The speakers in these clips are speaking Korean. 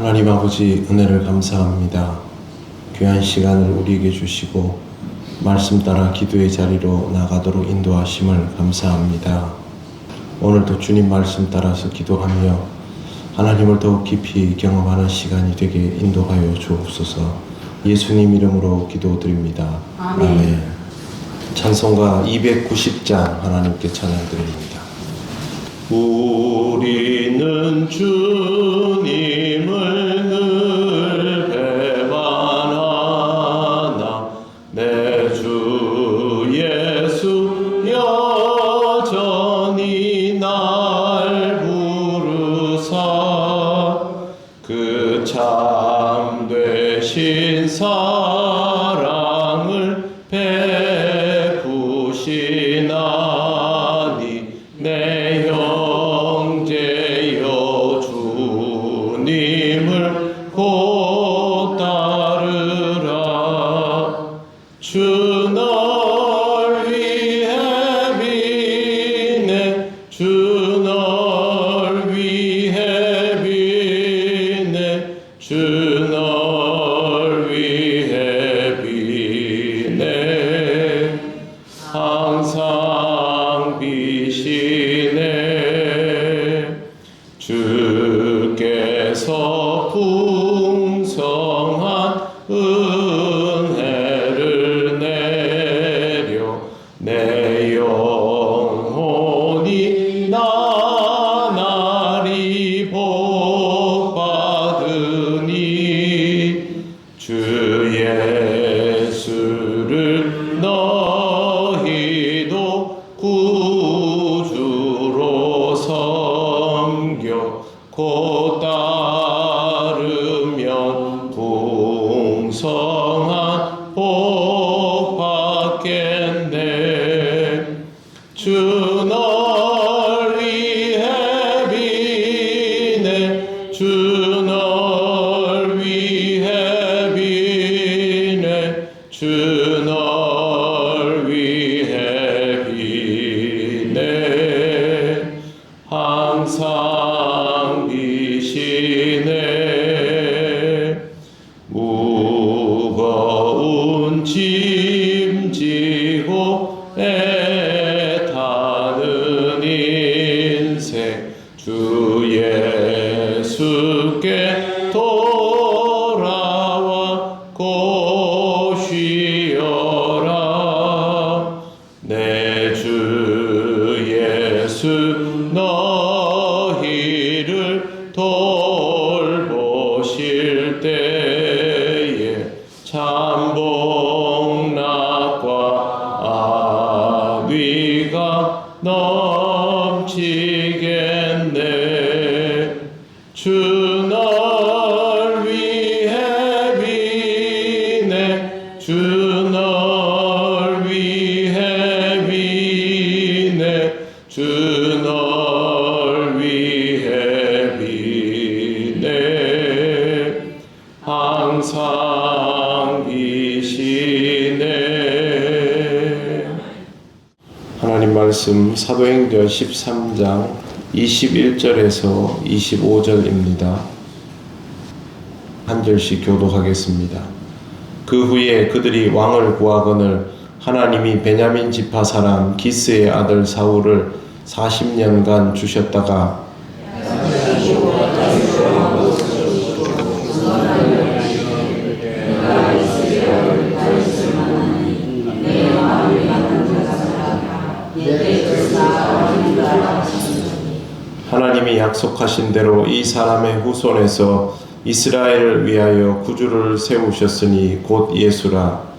하나님 아버지 은혜를 감사합니다. 귀한 시간을 우리에게 주시고 말씀 따라 기도의 자리로 나가도록 인도하심을 감사합니다. 오늘도 주님 말씀 따라서 기도하며 하나님을 더욱 깊이 경험하는 시간이 되게 인도하여 주옵소서. 예수님 이름으로 기도드립니다. 아멘. 찬송가 290장 하나님께 찬양드립니다. 우리는 주님을 늘 배반하나 내 주 예수 여전히 날 부르사 그 참되신 사랑을 베 주널 위해 비네 주널 위해 비네. 항상 비시네. 주께서 풍성한 은혜를 내려 내영 풍성한 복 예수 너희를 돌보실 때에 참 복락과 안위가 넘치겠네. 주 널 위해 비네 주널 말씀 사도행전 13장 21절에서 25절입니다. 한 절씩 교독하겠습니다. 그 후에 그들이 왕을 구하거늘 하나님이 베냐민 지파 사람 기스의 아들 사울을 40년간 주셨다가 하나님이 약속하신 대로 이 사람의 후손에서 이스라엘을 위하여 구주를 세우셨으니 곧 예수라.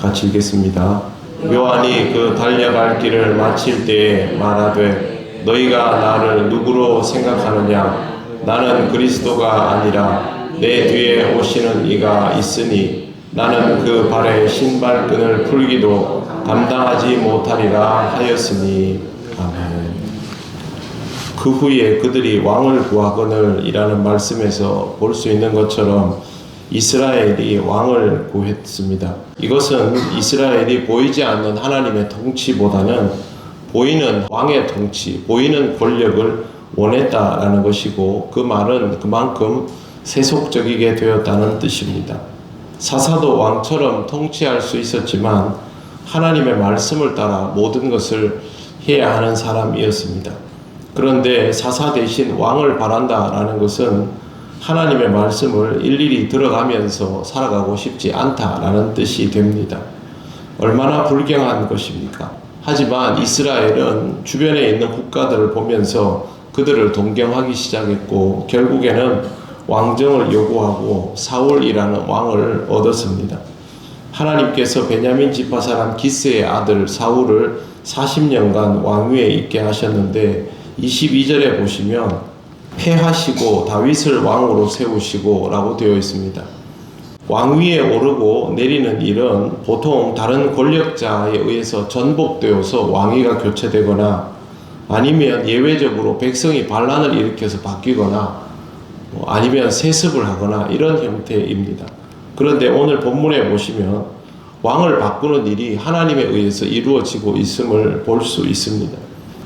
같이 읽겠습니다. 요한이 그 달려갈 길을 마칠 때에 말하되 너희가 나를 누구로 생각하느냐 나는 그리스도가 아니라 내 뒤에 오시는 이가 있으니 나는 그 발에 신발끈을 풀기도 감당하지 못하리라 하였으니 아멘. 그 후에 그들이 왕을 구하거늘이라는 말씀에서 볼 수 있는 것처럼 이스라엘이 왕을 구했습니다. 이것은 이스라엘이 보이지 않는 하나님의 통치보다는 보이는 왕의 통치, 보이는 권력을 원했다라는 것이고 그 말은 그만큼 세속적이게 되었다는 뜻입니다. 사사도 왕처럼 통치할 수 있었지만 하나님의 말씀을 따라 모든 것을 해야 하는 사람이었습니다. 그런데 사사 대신 왕을 바란다라는 것은 하나님의 말씀을 일일이 들어가면서 살아가고 싶지 않다라는 뜻이 됩니다. 얼마나 불경한 것입니까? 하지만 이스라엘은 주변에 있는 국가들을 보면서 그들을 동경하기 시작했고 결국에는 왕정을 요구하고 사울이라는 왕을 얻었습니다. 하나님께서 베냐민 지파 사람 기스의 아들 사울을 40년간 왕위에 있게 하셨는데 22절에 보시면 패하시고 다윗을 왕으로 세우시고라고 되어 있습니다. 왕위에 오르고 내리는 일은 보통 다른 권력자에 의해서 전복되어서 왕위가 교체되거나 아니면 예외적으로 백성이 반란을 일으켜서 바뀌거나 뭐 아니면 세습을 하거나 이런 형태입니다. 그런데 오늘 본문에 보시면 왕을 바꾸는 일이 하나님에 의해서 이루어지고 있음을 볼 수 있습니다.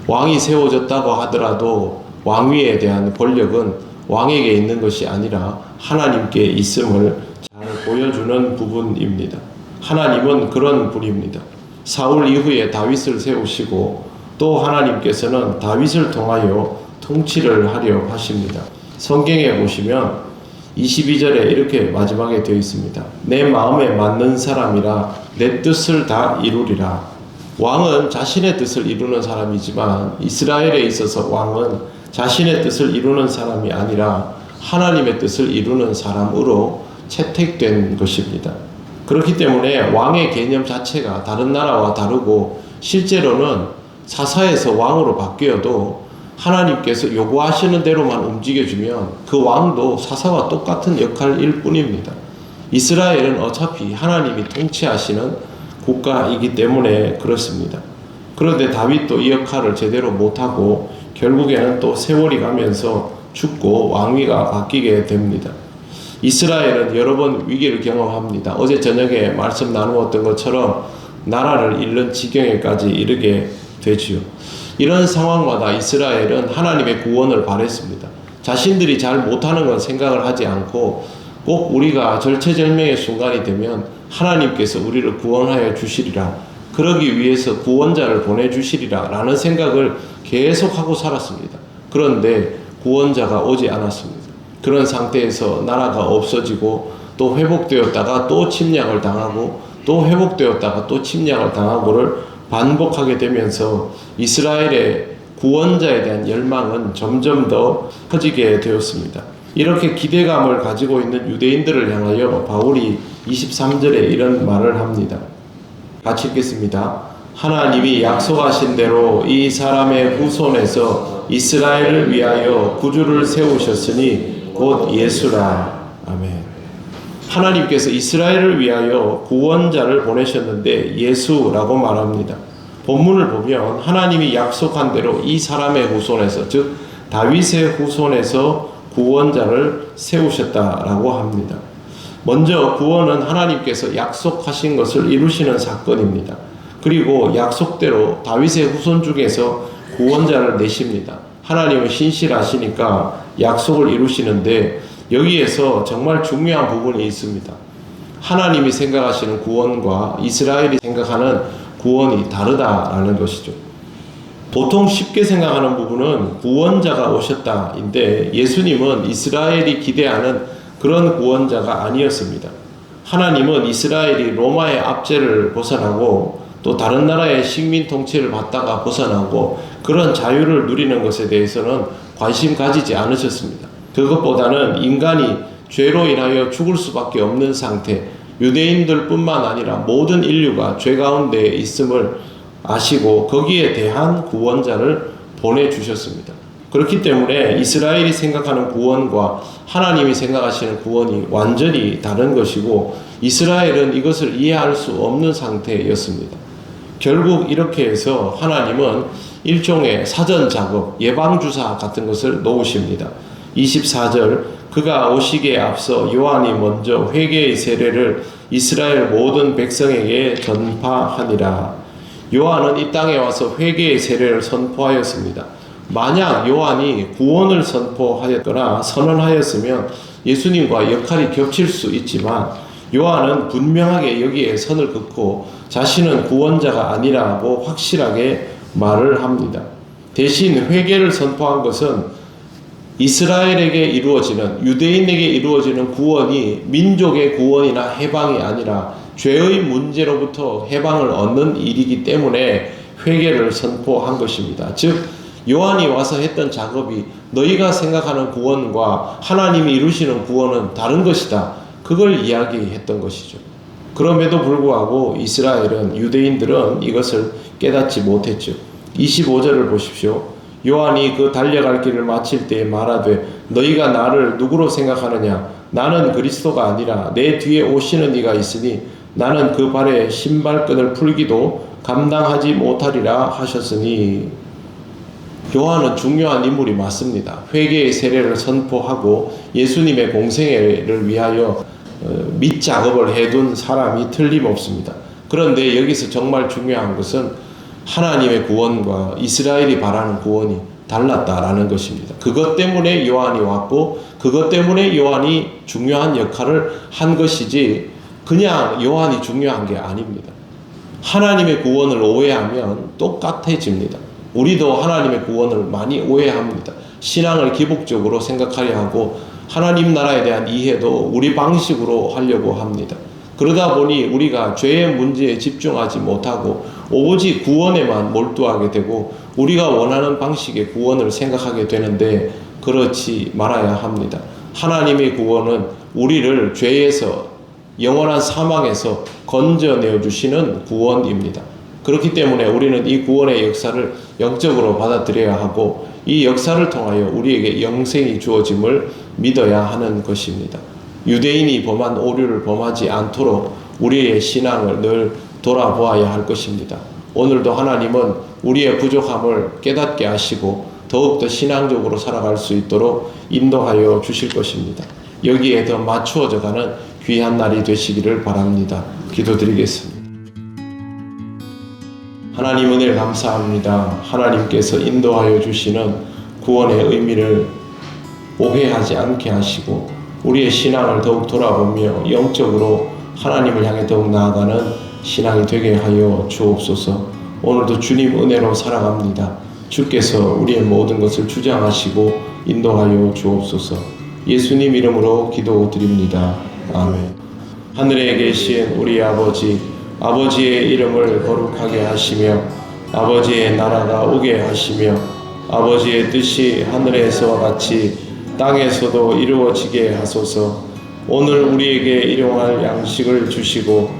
왕이 세워졌다고 하더라도 왕위에 대한 권력은 왕에게 있는 것이 아니라 하나님께 있음을 잘 보여주는 부분입니다. 하나님은 그런 분입니다. 사울 이후에 다윗을 세우시고 또 하나님께서는 다윗을 통하여 통치를 하려 하십니다. 성경에 보시면 22절에 이렇게 마지막에 되어 있습니다. 내 마음에 맞는 사람이라 내 뜻을 다 이루리라. 왕은 자신의 뜻을 이루는 사람이지만 이스라엘에 있어서 왕은 자신의 뜻을 이루는 사람이 아니라 하나님의 뜻을 이루는 사람으로 채택된 것입니다. 그렇기 때문에 왕의 개념 자체가 다른 나라와 다르고 실제로는 사사에서 왕으로 바뀌어도 하나님께서 요구하시는 대로만 움직여주면 그 왕도 사사와 똑같은 역할일 뿐입니다. 이스라엘은 어차피 하나님이 통치하시는 국가이기 때문에 그렇습니다. 그런데 다윗도 이 역할을 제대로 못하고 결국에는 또 세월이 가면서 죽고 왕위가 바뀌게 됩니다. 이스라엘은 여러 번 위기를 경험합니다. 어제 저녁에 말씀 나누었던 것처럼 나라를 잃는 지경에까지 이르게 되지요. 이런 상황마다 이스라엘은 하나님의 구원을 바랬습니다. 자신들이 잘 못하는 건 생각을 하지 않고 꼭 우리가 절체절명의 순간이 되면 하나님께서 우리를 구원하여 주시리라. 그러기 위해서 구원자를 보내주시리라. 라는 생각을 계속 하고 살았습니다. 그런데 구원자가 오지 않았습니다. 그런 상태에서 나라가 없어지고 또 회복되었다가 또 침략을 당하고 또 회복되었다가 또 침략을 당하고를 반복하게 되면서 이스라엘의 구원자에 대한 열망은 점점 더 커지게 되었습니다. 이렇게 기대감을 가지고 있는 유대인들을 향하여 바울이 23절에 이런 말을 합니다. 같이 읽겠습니다. 하나님이 약속하신 대로 이 사람의 후손에서 이스라엘을 위하여 구주를 세우셨으니 곧 예수라. 아멘. 하나님께서 이스라엘을 위하여 구원자를 보내셨는데 예수라고 말합니다. 본문을 보면 하나님이 약속한 대로 이 사람의 후손에서 즉 다윗의 후손에서 구원자를 세우셨다라고 합니다. 먼저 구원은 하나님께서 약속하신 것을 이루시는 사건입니다. 그리고 약속대로 다윗의 후손 중에서 구원자를 내십니다. 하나님은 신실하시니까 약속을 이루시는데 여기에서 정말 중요한 부분이 있습니다. 하나님이 생각하시는 구원과 이스라엘이 생각하는 구원이 다르다라는 것이죠. 보통 쉽게 생각하는 부분은 구원자가 오셨다인데 예수님은 이스라엘이 기대하는 그런 구원자가 아니었습니다. 하나님은 이스라엘이 로마의 압제를 벗어나고 또 다른 나라의 식민 통치를 받다가 벗어나고 그런 자유를 누리는 것에 대해서는 관심 가지지 않으셨습니다. 그것보다는 인간이 죄로 인하여 죽을 수밖에 없는 상태, 유대인들뿐만 아니라 모든 인류가 죄 가운데 있음을 아시고 거기에 대한 구원자를 보내주셨습니다. 그렇기 때문에 이스라엘이 생각하는 구원과 하나님이 생각하시는 구원이 완전히 다른 것이고 이스라엘은 이것을 이해할 수 없는 상태였습니다. 결국 이렇게 해서 하나님은 일종의 사전 작업, 예방주사 같은 것을 놓으십니다. 24절 그가 오시기에 앞서 요한이 먼저 회개의 세례를 이스라엘 모든 백성에게 전파하니라. 요한은 이 땅에 와서 회개의 세례를 선포하였습니다. 만약 요한이 구원을 선포하였거나 선언하였으면 예수님과 역할이 겹칠 수 있지만 요한은 분명하게 여기에 선을 긋고 자신은 구원자가 아니라고 확실하게 말을 합니다. 대신 회개를 선포한 것은 이스라엘에게 이루어지는 유대인에게 이루어지는 구원이 민족의 구원이나 해방이 아니라 죄의 문제로부터 해방을 얻는 일이기 때문에 회개를 선포한 것입니다. 즉 요한이 와서 했던 작업이 너희가 생각하는 구원과 하나님이 이루시는 구원은 다른 것이다. 그걸 이야기했던 것이죠. 그럼에도 불구하고 이스라엘은 유대인들은 이것을 깨닫지 못했죠. 25절을 보십시오. 요한이 그 달려갈 길을 마칠 때에 말하되 너희가 나를 누구로 생각하느냐 나는 그리스도가 아니라 내 뒤에 오시는 이가 있으니 나는 그 발에 신발끈을 풀기도 감당하지 못하리라 하셨으니 요한은 중요한 인물이 맞습니다. 회개의 세례를 선포하고 예수님의 공생애를 위하여 어, 밑 작업을 해둔 사람이 틀림없습니다. 그런데 여기서 정말 중요한 것은 하나님의 구원과 이스라엘이 바라는 구원이 달랐다라는 것입니다. 그것 때문에 요한이 왔고 그것 때문에 요한이 중요한 역할을 한 것이지 그냥 요한이 중요한 게 아닙니다. 하나님의 구원을 오해하면 똑같아집니다. 우리도 하나님의 구원을 많이 오해합니다. 신앙을 기복적으로 생각하려 하고 하나님 나라에 대한 이해도 우리 방식으로 하려고 합니다. 그러다 보니 우리가 죄의 문제에 집중하지 못하고 오로지 구원에만 몰두하게 되고 우리가 원하는 방식의 구원을 생각하게 되는데 그렇지 말아야 합니다. 하나님의 구원은 우리를 죄에서 영원한 사망에서 건져내어 주시는 구원입니다. 그렇기 때문에 우리는 이 구원의 역사를 영적으로 받아들여야 하고 이 역사를 통하여 우리에게 영생이 주어짐을 믿어야 하는 것입니다. 유대인이 범한 오류를 범하지 않도록 우리의 신앙을 늘 돌아보아야 할 것입니다. 오늘도 하나님은 우리의 부족함을 깨닫게 하시고 더욱더 신앙적으로 살아갈 수 있도록 인도하여 주실 것입니다. 여기에 더 맞추어져 가는 귀한 날이 되시기를 바랍니다. 기도드리겠습니다. 하나님 은혜를 감사합니다. 하나님께서 인도하여 주시는 구원의 의미를 오해하지 않게 하시고 우리의 신앙을 더욱 돌아보며 영적으로 하나님을 향해 더욱 나아가는 신앙이 되게 하여 주옵소서. 오늘도 주님 은혜로 살아갑니다. 주께서 우리의 모든 것을 주장하시고 인도하여 주옵소서. 예수님 이름으로 기도드립니다. 아멘. 하늘에 계신 우리 아버지, 아버지의 이름을 거룩하게 하시며 아버지의 나라가 오게 하시며 아버지의 뜻이 하늘에서와 같이 땅에서도 이루어지게 하소서. 오늘 우리에게 일용할 양식을 주시고